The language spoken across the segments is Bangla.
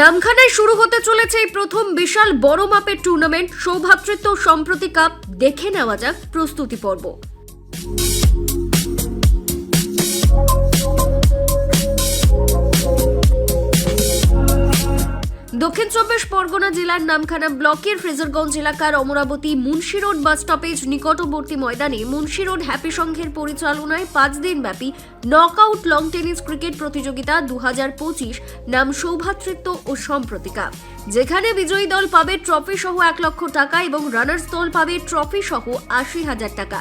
নামখানায় শুরু হতে চলেছে এই প্রথম বিশাল বড় মাপের টুর্নামেন্ট সৌভাতৃত্ব সম্প্রতি কাপ দেখে নেওয়া যাক প্রস্তুতি পর্ব। দক্ষিণ চব্বিশ পরগনা জেলার নামখানা ব্লকের ফ্রেজারগঞ্জ এলাকার Amaravati Munshi road bus stoppage নিকটবর্তী ময়দানে মুন্সি রোড হ্যাপি সংঘের পরিচালনায় পাঁচ দিন ব্যাপী নকআউট লং টেনিস ক্রিকেট প্রতিযোগিতা দু হাজার পঁচিশ নাম সৌভাতৃত্ব ও সম্প্রতিকা। যেখানে বিজয়ী দল পাবে ট্রফি সহ এক লক্ষ টাকা এবং রানার্স দল পাবে ট্রফি সহ আশি হাজার টাকা।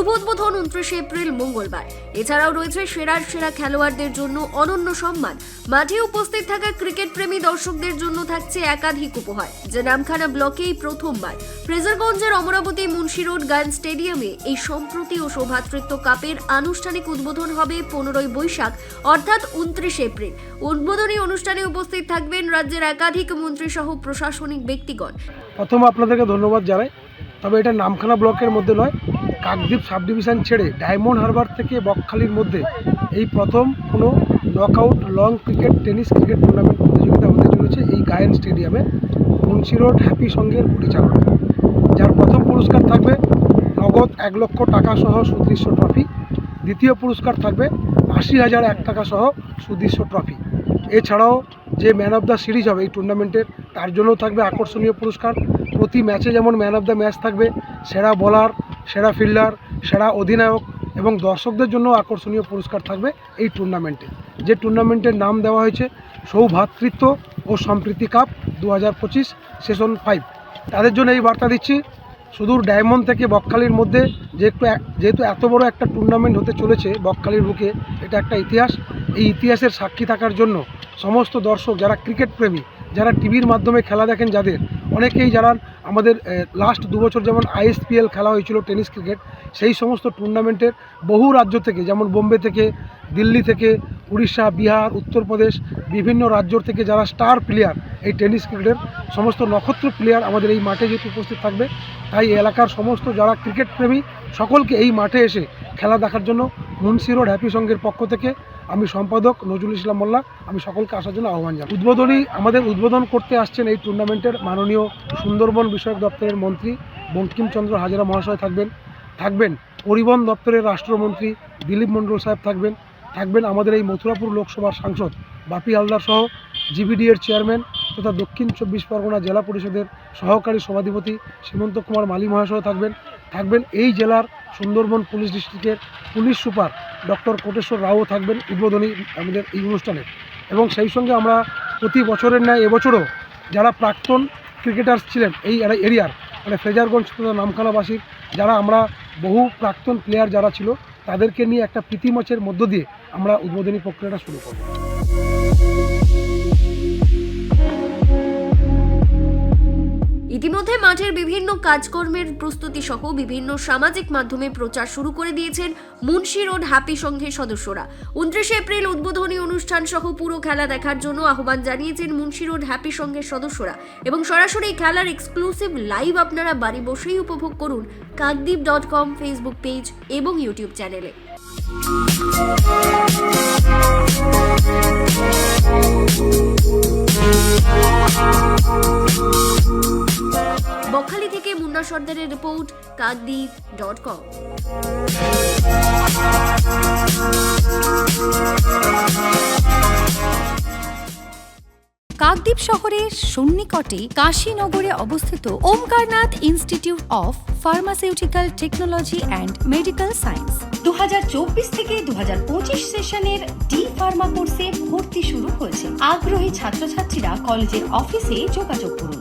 শুভ উদ্বোধন উনত্রিশে এপ্রিল, মঙ্গলবার। এছাড়াও রয়েছে সেরার সেরা খেলোয়াড়দের জন্য অনন্য সম্মান। মাঠে উপস্থিত থাকা ক্রিকেট প্রেমী দর্শকদের জন্য থাকছে একাধিক উপহার। যা নামখানা ব্লকেই প্রথমবার। ফ্রেজারগঞ্জের অমরাবতী মুন্সি রোড গায়ন স্টেডিয়ামে এই সম্প্রতি ও সৌভাতৃত্ব কাপের আনুষ্ঠানিক উদ্বোধন হবে পনেরোই বৈশাখ, অর্থাৎ উনত্রিশে এপ্রিল। উদ্বোধনী অনুষ্ঠানে উপস্থিত থাকবেন রাজ্যের একাধিক মন্ত্রী সহ প্রশাসনিক ব্যক্তিগণ। প্রথম আপনাদেরকে ধন্যবাদ জানাই। তবে এটা নামখানা ব্লকের মধ্যে নয় কাকদ্বীপ সাব ডিভিশন ছেড়ে ডায়মন্ড হারবার থেকে বকখালির মধ্যে এই প্রথম কোনো knockout long cricket tennis cricket tournament প্রতিযোগিতা হতে চলেছে এই গায়ন স্টেডিয়ামে মুন্সি রোড হ্যাপি সঙ্গের পরিচালনা যার প্রথম পুরস্কার থাকবে নগদ এক লক্ষ টাকা সহ সুদৃশ্য ট্রফি দ্বিতীয় পুরস্কার থাকবে আশি হাজার এক টাকা সহ সুদৃশ্য ট্রফি এছাড়াও যে ম্যান অফ দ্য সিরিজ হবে এই টুর্নামেন্টের তার জন্যও থাকবে আকর্ষণীয় পুরস্কার। প্রতি ম্যাচে যেমন ম্যান অফ দ্য ম্যাচ থাকবে, সেরা বোলার সেরা ফিল্ডার, সেরা অধিনায়ক এবং দর্শকদের জন্য আকর্ষণীয় পুরস্কার থাকবে এই টুর্নামেন্টে যে টুর্নামেন্টের নাম দেওয়া হয়েছে সৌভাতৃত্ব ও সম্প্রীতি কাপ দু হাজার পঁচিশ সেশন ফাইভ তাদের জন্য এই বার্তা দিচ্ছি, সুদূর ডায়মন্ড থেকে বকখালির মধ্যে যে একটু যেহেতু এত বড় একটা টুর্নামেন্ট হতে চলেছে বকখালির বুকে, এটা একটা ইতিহাস। এই ইতিহাসের সাক্ষী থাকার জন্য সমস্ত দর্শক, যারা ক্রিকেট প্রেমী, যারা টিভির মাধ্যমে খেলা দেখেন, যাদের অনেকেই যারা আমাদের লাস্ট দু বছর যেমন আইএসপিএল খেলা হয়েছিল, টেনিস ক্রিকেট, সেই সমস্ত টুর্নামেন্টের বহু রাজ্য থেকে, যেমন বোম্বে থেকে, দিল্লি থেকে, উড়িষ্যা, বিহার, উত্তরপ্রদেশ, বিভিন্ন রাজ্য থেকে যারা স্টার প্লেয়ার এই টেনিস ক্রিকেটের সমস্ত নক্ষত্র প্লেয়ার আমাদের এই মাঠে যেহেতু উপস্থিত থাকবে, তাই এলাকার সমস্ত যারা ক্রিকেট প্রেমী, সকলকে এই মাঠে এসে খেলা দেখার জন্য মুন্সি রোড হ্যাপি সংঘের পক্ষ থেকে আমি সম্পাদক নজরুল ইসলাম মোল্লা, আমি সকলকে আসার জন্য আহ্বান জানাই। উদ্বোধনী, আমাদের উদ্বোধন করতে আসছেন এই টুর্নামেন্টের মাননীয় সুন্দরবন বিষয়ক দপ্তরের মন্ত্রী বঙ্কিমচন্দ্র হাজারা মহাশয় থাকবেন। থাকবেন পরিবহন দপ্তরের রাষ্ট্রমন্ত্রী দিলীপ মণ্ডল সাহেব থাকবেন। থাকবেন আমাদের এই মথুরাপুর লোকসভার সাংসদ বাপি হালদার সহ জিবিডি এর চেয়ারম্যান তথা দক্ষিণ চব্বিশ পরগনা জেলা পরিষদের সহকারী সভাধিপতি সীমন্ত কুমার মালি মহাশয় থাকবেন। থাকবেন এই জেলার সুন্দরবন পুলিশ ডিস্ট্রিক্টের police super doctor Koteswar Rao থাকবেন উদ্বোধনী আমাদের এই অনুষ্ঠানে। এবং সেই সঙ্গে আমরা প্রতি বছরের ন্যায় এবছরও যারা প্রাক্তন ক্রিকেটার্স ছিলেন এই এরিয়ার মানে ফ্রেজারগঞ্জ নামখানাবাসীর, যারা আমরা বহু প্রাক্তন প্লেয়ার যারা ছিল, তাদেরকে নিয়ে একটা প্রীতি ম্যাচের মধ্য দিয়ে আমরা উদ্বোধনী প্রক্রিয়াটা শুরু করব। ইতিমধ্যে মাঠের বিভিন্ন কাজকর্মের প্রস্তুতি সহ বিভিন্ন সামাজিক মাধ্যমে প্রচার শুরু করে দিয়েছেন মুন্সি রোড হ্যাপি সংঘের সদস্যরা। উনত্রিশে এপ্রিল উদ্বোধনী অনুষ্ঠান সহ পুরো খেলা দেখার জন্য আহ্বান জানিয়েছেন মুন্সি রোড হ্যাপি সংঘের সদস্যরা। এবং সরাসরি খেলার এক্সক্লুসিভ লাইভ আপনারা বাড়ি বসেই উপভোগ করুন Kakdwip dot com Facebook page এবং ইউটিউব চ্যানেলে বকখালি সর্দারের report Kakdwip dot com Kakdwip শহরের সন্নিকটে কাশীনগরে অবস্থিত Omkarnath institute of pharmaceutical technology and medical science দু হাজার চব্বিশ থেকে দু হাজার পঁচিশ সেশনের ডি ফার্মা কোর্সে ভর্তি শুরু হয়েছে। আগ্রহী ছাত্রছাত্রীরা কলেজের অফিসে যোগাযোগ করুন।